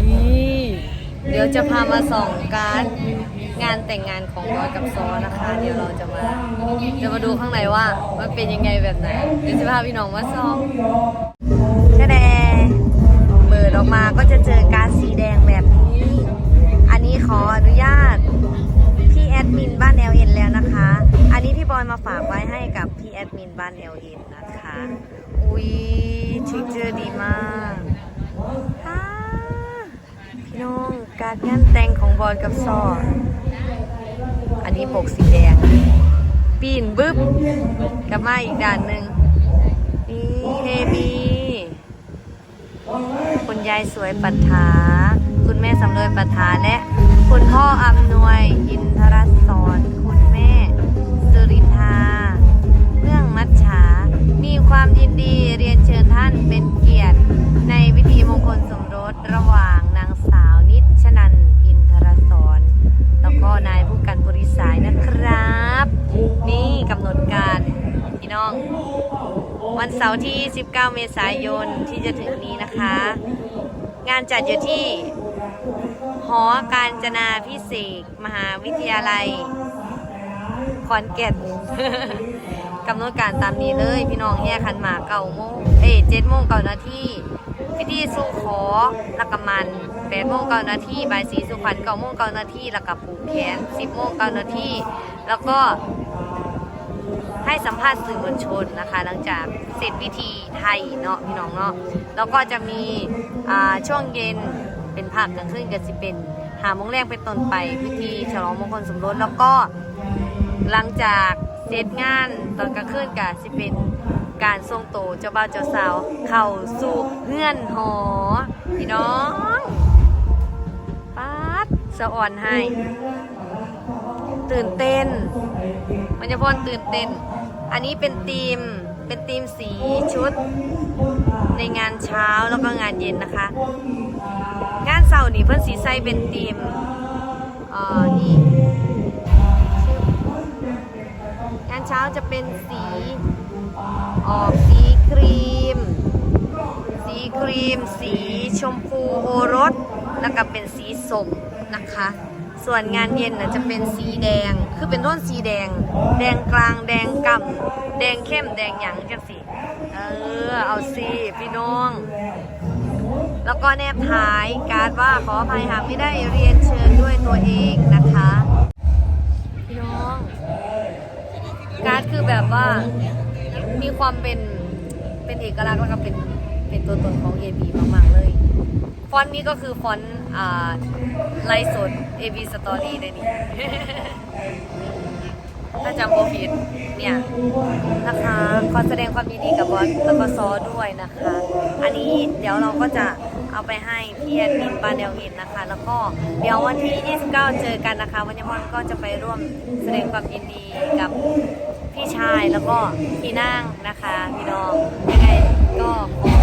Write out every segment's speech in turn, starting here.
นี่เดี๋ยวจะพามาส่องการงานแต่งงานของบอยกับซอนะคะ เดี๋ยวเราจะมาจะมาดูข้างในว่ามันเป็นยังไงแบบไหนเดี๋ยวจะพาพี่น้องมาส่องแค่แดงเปิดออกมาก็จะเจอการดสีแดงแบบนี้ อันนี้ขออนุญาตพี่แอดมินบ้าน LN แล้วนะคะ อันนี้พี่บอยมาฝากไว้ให้กับพี่แอดมินบ้าน LN นนะคะ อุ้ยชิคเจอร์ดีมาก ฮ่าพี่น้องการงานแต่งของบอยกับซออันนี้ปกสีแดง ปีนบึ๊บกลับมาอีกด่านหนึ่งนี่เฮบีคุณยายสวยปัทถาคุณแม่สำรวยปัทถาและ คุณพ่ออำนวยอินทรสอ วันเสาร์ที่ 19 เมษายนที่จะถึงนี้นะคะ งานจัดอยู่ที่ หอการจนาพิเศษ มหาวิทยาลัย ขอนแก่นกำหนดการตามนี้เลยพี่น้องแห่ขันหมาเก่าโมงเอ้เจ็ดโมงเก่านาทีพิธีสู่ขอลักมันแปดโมงเก่านาทีบ่ายสีสุขวัญเก้าโมงเก่านาทีแล้วก็ผูกแขนสิบโมงเก้านาทีแล้วก็ ให้สัมภาษณ์สื่อมวลชนนะคะ หลังจากเสร็จพิธีไทยเนาะพี่น้องเนาะแล้วก็จะมีช่วงเย็นเป็นภาคกลางคืนก็จะเป็นหามงแรกเป็นต้นไปพิธีฉลองมงคลสมรสแล้วก็หลังจากเสร็จงานตอนกลางคืนก็จะเป็นการทรงโตเจ้าบ่าวเจ้าสาวเข้าสู่เฮือนหอพี่น้องป๊าดสะอ่อนให้ ตื่นเต้นมันจะพอนตื่นเต้น อันนี้เป็นธีมเป็นธีมสีชุดในงานเช้าแล้วก็งานเย็นนะคะ งานเสาร์นี่เพื่อนสีใสเป็นธีมเอ่อนี่งานเช้าจะเป็นสีออกสีครีม สีครีม สีชมพูโอรส แล้วก็เป็นสีส้มนะคะ ส่วนงานเย็นนะจะเป็นสีแดง คือเป็นต้นสีแดง แดงกลาง แดงก่ำแดงเข้ม แดงหยังจังสิเออ เอาสิพี่น้อง แล้วก็แนบท้ายการว่าขออภัยหากไม่ได้เรียนเชิญด้วยตัวเองนะคะ พี่น้อง การ์ดคือแบบว่ามีความเป็นเป็นเอกลักษณ์แล้วก็เป็นเป็นตัวตนของ AB มาก ๆ เลย ฟอนต์นี้ก็คือฟอนต์อ่าไลฟ์สด AB Story เลยนี่ ถ้าจำโบผิดเนี่ยนะคะขอแสดงความยินดีกับบอสแล้วก็ซอด้วยนะคะ อันนี้เดี๋ยวเราก็จะเอาไปให้พี่แอดมินบ้านเดลอินนะคะ แล้วก็เดี๋ยววันที่ 29 เจอกันนะคะ วันยมอนก็จะไปร่วมแสดงความยินดีกับพี่ชายแล้วก็พี่นางนะคะ พี่น้องยังไงก็ขอ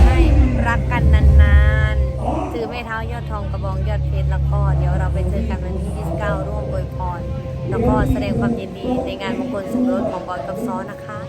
แล้วก็แสดงความยินดีในงานมงคลสมรสของบอลกับซอนะคะ